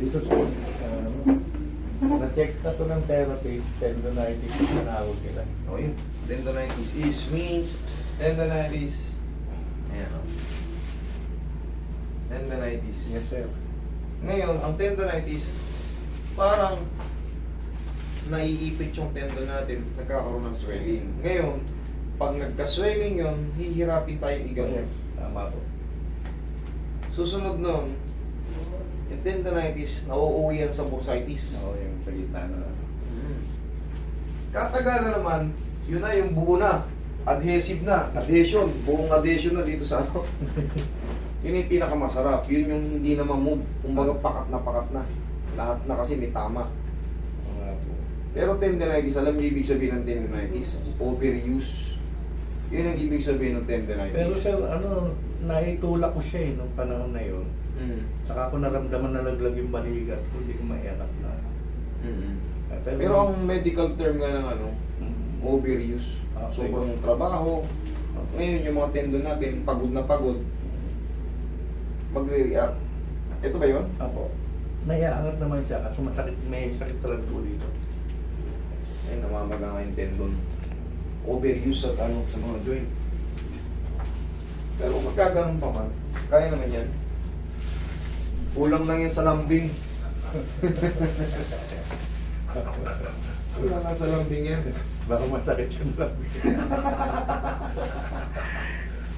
Dito sa ano, na-check na to ng therapy, tendonitis yung tinawag nila. O yun, tendonitis is means tendonitis. Ayan o. Tendonitis. Yes, sir. Ngayon, ang tendonitis, parang naiipit yung tendon natin, nagkakaroon ng swelling. Ngayon, pag nagka-swelling yon, hihirapin tayo iganyan. Yes, tama po. Susunod nun, yung tendonitis, nauuwi yan sa bursitis. Oo, yung sa gitna na. Katagalan naman, yun na yung buo na. Adhesive na. Adhesion. Buong adhesion na dito sa ano. yun yung pinakamasarap. Yun yung hindi na ma-move. Kumbaga pakat na pakat na. Lahat na kasi may tama. Nga po. Pero tendinitis, alam niyo ibig sabihin ng tendinitis? Overuse. Yun ang ibig sabihin ng tendinitis. Pero sir, ano, naitulak ko siya eh, nung panahon na yun. Mm. Saka ako naramdaman na laglag yung balikat ko, hindi ko maianak na. Mm-mm. Eh, Pero ang medical term nga ng ano, Mm. overuse. Okay. Sobrang trabaho. Ngayon yung mga tendon natin, pagod na pagod, magre-react. Ito ba yun? Apo. Naiaangat naman siya kasi masakit, may sakit talaga po dito. Ay, namamaga nga yung tendon. Overuse at ano, sa mga joint. Pero magkaganon pa man, kaya naman yan. Kulang lang yan sa lambing. Kulang lang sa lambing yan. Baka masakit yung lambing.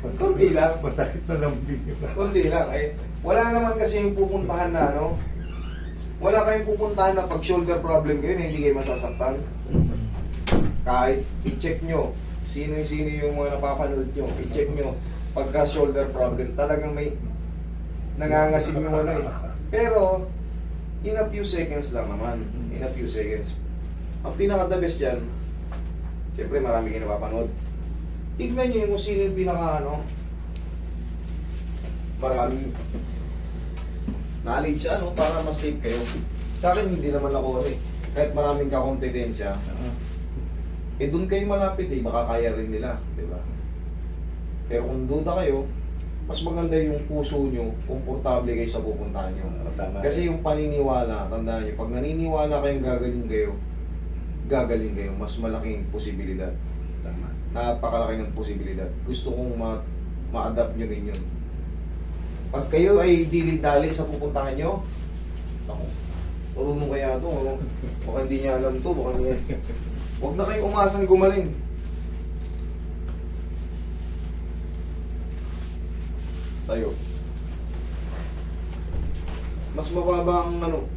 Kunti lang. Masakit na lambing. Kundi lang. Ay, wala naman kasi yung pupuntahan na ano. Wala kayong pupuntahan na pag shoulder problem kayo na hindi kayo masasaktan. Kahit i-check nyo, sino yung sino yung mga napapanood nyo, i-check nyo, pagka shoulder problem, talagang may nangangasim yung ano eh. Pero, in a few seconds lang naman. In a few seconds. Ang pinaka-the best dyan, siyempre marami kayo napapanood. Tignan nyo yung kung sino yung pinaka ano, maraming knowledge ano, para mas safe kayo. Sa akin, hindi naman ako ano eh. Kahit maraming kakompetensya, eh doon kayo malapit eh, baka kaya rin nila, di ba? Pero kung duda kayo, mas maganda yung puso nyo, komportable kayo sa pupuntahan nyo. Oo, tama. Kasi yung paniniwala, tandaan nyo, pag naniniwala kayong gagaling kayo, gagaling kayo, mas malaking posibilidad. Tama. Napakalaki ng posibilidad. Gusto kong ma- ma-adapt nyo din yun. Pag kayo ay dili-dali sa pupuntahan nyo, ako, marunong kaya ito, ano? baka hindi niya alam to, baka niya. Huwag na kayong umasang gumaling. Tayo. Mas mababa ang ano.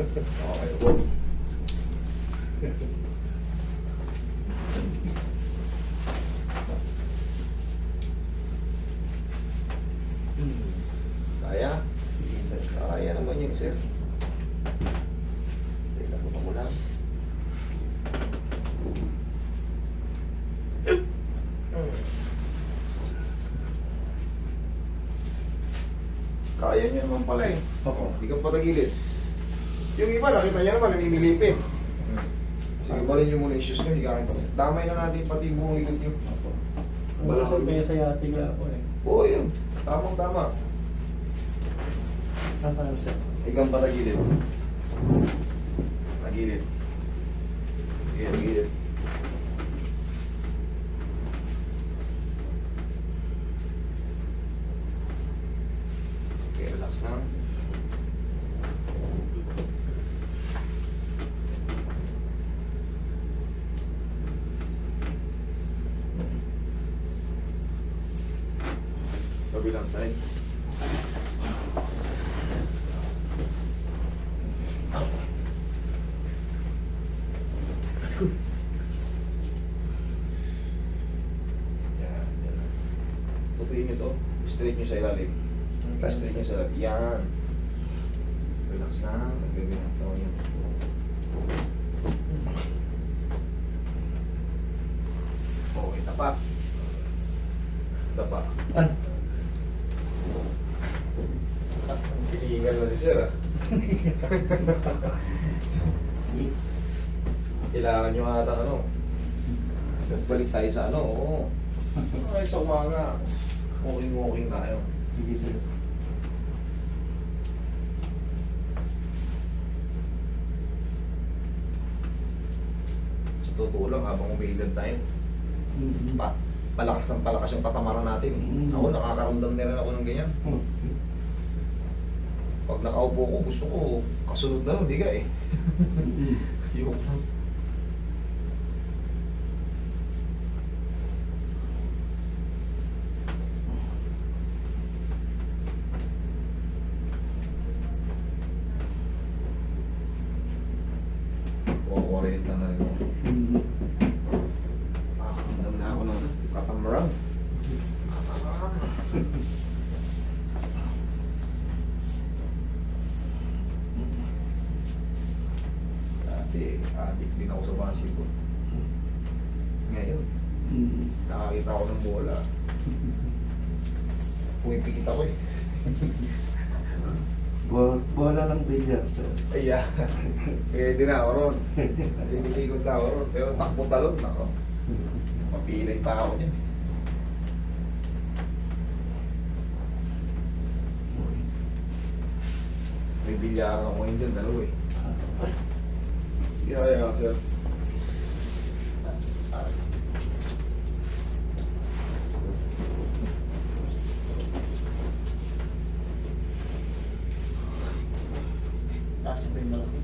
Okay. Kaya? Kaya naman yun, sir. Teka, buka mo lang. Kaya niya naman pala eh. Oo. Hindi ka patagilid. Yung iba, nakita niya naman, namimilip eh. Sige, balin niyo muna yung shoes niyo, higakin pa. Damay na natin pati buong likod niyo. Apo. Wala Wala ko kami. kaya nga ako eh. Oo, yun. Tamang tama. Nasaan siya? Ikaw patagilid. Tagilid. Gilid, gilid. Okay, relax na. Kabilang side. Yan, yan. Tutuin nyo to. Straight nyo sa ilalim. Straight nyo sa ilalim. Yan. Relax lang. Nagbibi ng tao nyo. Okay, tapa. Tapa. Ah. Hihingal na si Sir ah. Kailangan nyo ata ano. Balik tayo sa ano, oo. tayo sa umaga. Walking-walking tayo. Sige, sir. Sa totoo lang, habang umiidad tayo, pa, palakas ng palakas yung patamaran natin. Mm. Ako, nakakaramdam na rin ako ng ganyan. Pag nakaupo ko, gusto ko, kasunod na lang, di ka eh. Ayoko lang. Kuha-kuha na rin ako. Nakakaramdam na ako ng. Dati, addict din ako sa basketball. Ngayon, nakakita ako ng bola. Pumipikit ako eh. Bola, bola ng sir. Ay, yeah. Pwede na ako ron. Tinilikod na ako ron. Pero takbo talon, nako. Mapilay pa ako dyan. May bilyaran ako ngayon dyan, dalawa eh. Yeah, yeah, sir. Taas pa yung malaki.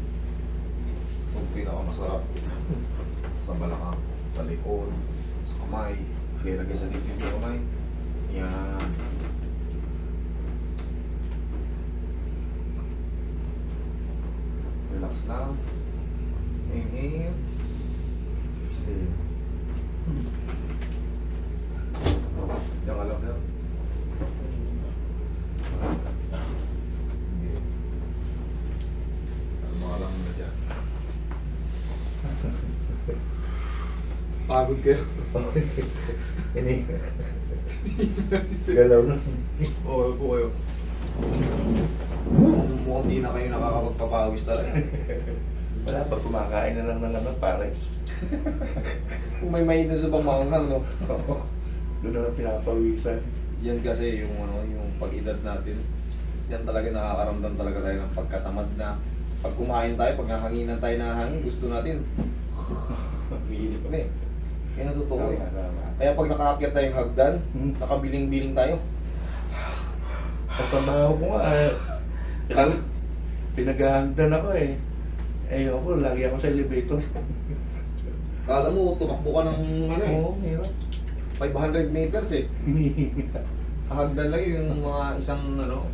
Yung pinakamasarap sa balakang, sa likod, sa kamay, kaya lagay sa dibdib yung kamay. Yan. Relax lang. Lang, sir. Hindi. Ano ka lang na dyan. Pagod kayo. Ini. Galaw na. Oo, po kayo. Mukhang di na kayo nakakapagpapawis talaga. Wala pa kumakain na lang ng ano, pares. Kung may mainit sa pamanghang, no? Doon na lang pinapawisan. Yan kasi yung ano, yung pag-edad natin. Yan talaga nakakaramdam talaga tayo ng pagkatamad na pag kumain tayo, pag nahanginan tayo ng hangin, gusto natin umiinip na eh. Yan ang totoo eh. Kaya pag nakaakyat tayong hagdan, Hmm. nakabiling-biling tayo. Sa trabaho ko nga, eh, Kal- pinaghahagdan ako eh. Eh ako, lagi ako sa elevator. Kala mo, tumakbo ka ng ano eh, Oo, hirap. 500 meters eh. Sa hagdan lang yung mga isang ano,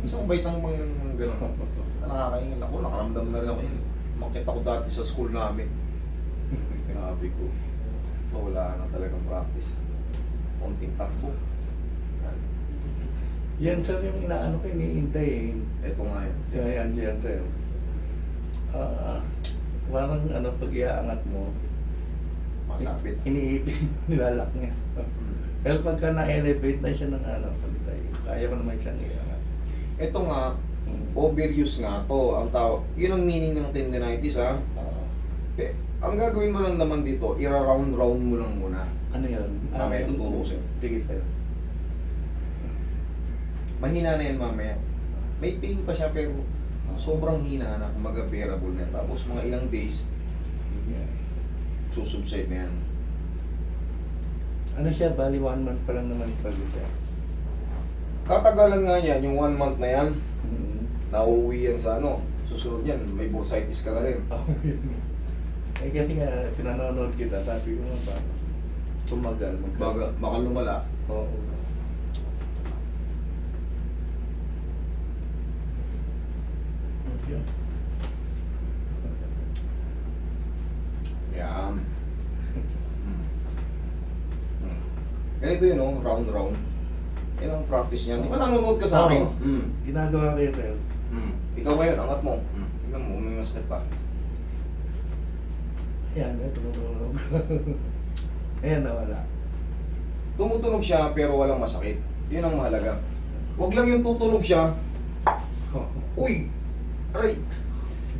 isang baitang mga gano'n. Nakakaingal ako, nakaramdam na rin ako yun. Makit ako dati sa school namin. Sabi ko, wala na talagang practice. Konting takbo. Yan sir yung inaano ko, iniintay eh. Ito nga yun. Kaya yan dyan sir. Ah, parang ano, pag iaangat mo, Masapit. iniipin, nilalak niya. Mm. Pero pagka na-elevate na siya ng ano, pagkatay, kaya mo naman siyang iangat. Ito nga, Mm. overuse nga to. Ang tao, yun ang meaning ng tendinitis ha. Ah, Eh, ang gagawin mo lang naman dito, ira-round-round mo lang muna. ano yun? Mamaya tuturo ko sa'yo. Sige sir. Mahina na yan mamaya. May pain pa siya pero sobrang hina na, kumaga bearable na. Tapos mga ilang days, susubside na yan. Ano siya, bali one month pa lang naman pag siya. Katagalan nga yan, yung one month na yan, Mm. nauuwi yan sa ano, susunod yan, may bursitis ka na rin. eh kasi nga, pinanonood kita, sabi ko nga ba, tumagal, Baga, baka lumala. Oo. Yun. Yan. Hmm. Hmm. Ganito yun, oh, round-round. Yan ang practice niya. Di ba nanonood ka sa akin? Oo. Hmm. Ginagawa ko yun sir. Hmm. Ikaw ngayon, angat mo. Hmm. Tingnan mo, may masakit pa. Yan, eh, tumutulog. Ayan, nawala. Tumutunog siya pero walang masakit. Yun ang mahalaga. Huwag lang yung tutunog siya. Uy! Aray!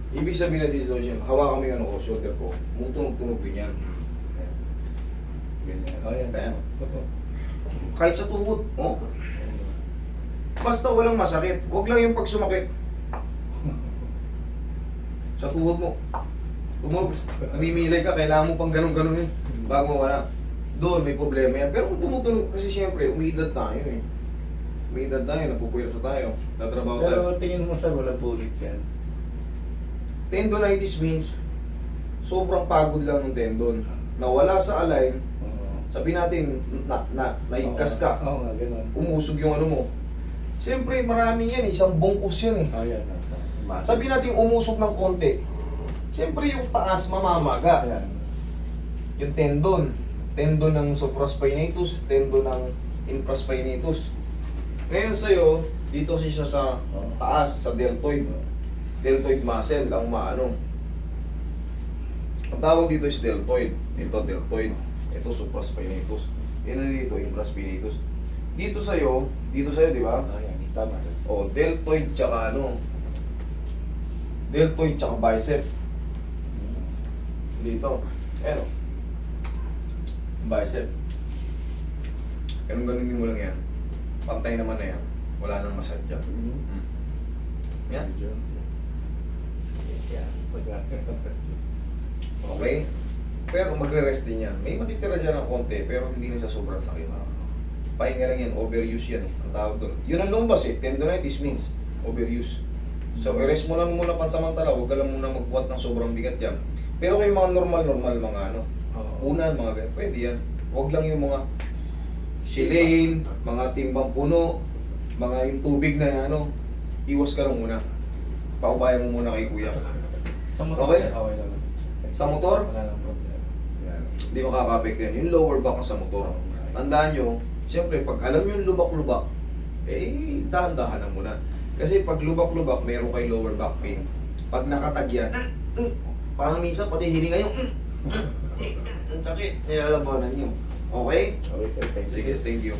Ibig sabihin natin sa siya, hawakan mo yung ano ko, shoulder ko. Tumutunog-tunog din yan. Ganyan. O, yan. Ayan. Kahit sa tuhod. Oh. Basta walang masakit. Huwag lang yung pag sumakit. Sa tuhod mo. Tumunog, namimilay ka, kailangan mo pang ganun-ganun eh. Bago mawala. Doon, may problema yan. Pero kung tumutunog, kasi siyempre, umiidad tayo eh. Umiidad tayo, nagpupwersa tayo. Tatrabaho tayo. Pero tingin mo sa wala pulit yan. Tendonitis means, sobrang pagod lang ng tendon. Nawala sa align, Oo. sabi natin, na, na, naigkas ka. Oo nga, ganun. umusog yung ano mo. Siyempre, marami yan eh. Isang bungkus yan eh. Oh, yan. ah. Sabi natin umusog ng konti. Siyempre, yung taas mamamaga. Ayan. Yung tendon. Tendon ng supraspinatus, tendon ng infraspinatus. Ngayon sa'yo, dito siya sa taas, sa deltoid. Deltoid muscle ang maano. Ang tawag dito is deltoid. Ito deltoid. Ito supraspinatus. Yan dito, infraspinatus. Dito sa'yo, dito sa'yo, di ba? Ayan, tama. O, deltoid tsaka ano. Deltoid tsaka bicep. Dito. Ano? Bicep. Ganun ganunin mo lang yan. Pantay naman na yan. Wala nang masadya. Mhm. Hmm. Medyo. Yan. Okay? Pero magre-rest din yan. May matitira dyan ng konti, pero hindi na siya sobrang sakit. Pahinga lang yan, overuse yan eh. Ang tawag doon. Yun ang lumbas eh. Tendonitis means overuse. So, i-rest mo lang muna pansamantala. Huwag ka lang muna magbuhat ng sobrang bigat yan. Pero yung mga normal-normal, mga ano, Oo. unan, mga ganyan, pwede yan. Huwag lang yung mga shilane, mga timbang puno, mga yung tubig na ano, iwas ka lang muna. Paubayan mo muna kay kuya. Sa motor, Okay. okay lang. Sa motor, Wala lang problema. Hindi makaka-affect yan. Yung lower back sa motor. Tandaan nyo, siyempre, pag alam nyo yung lubak-lubak, eh, dahan-dahan na muna. Kasi pag lubak-lubak, meron kay lower back pain. Pag nakatag yan, parang minsan pati hininga yung, ang sakit. Nilalabanan nyo. Okay? Okay, sir. Thank you. Sige, thank you.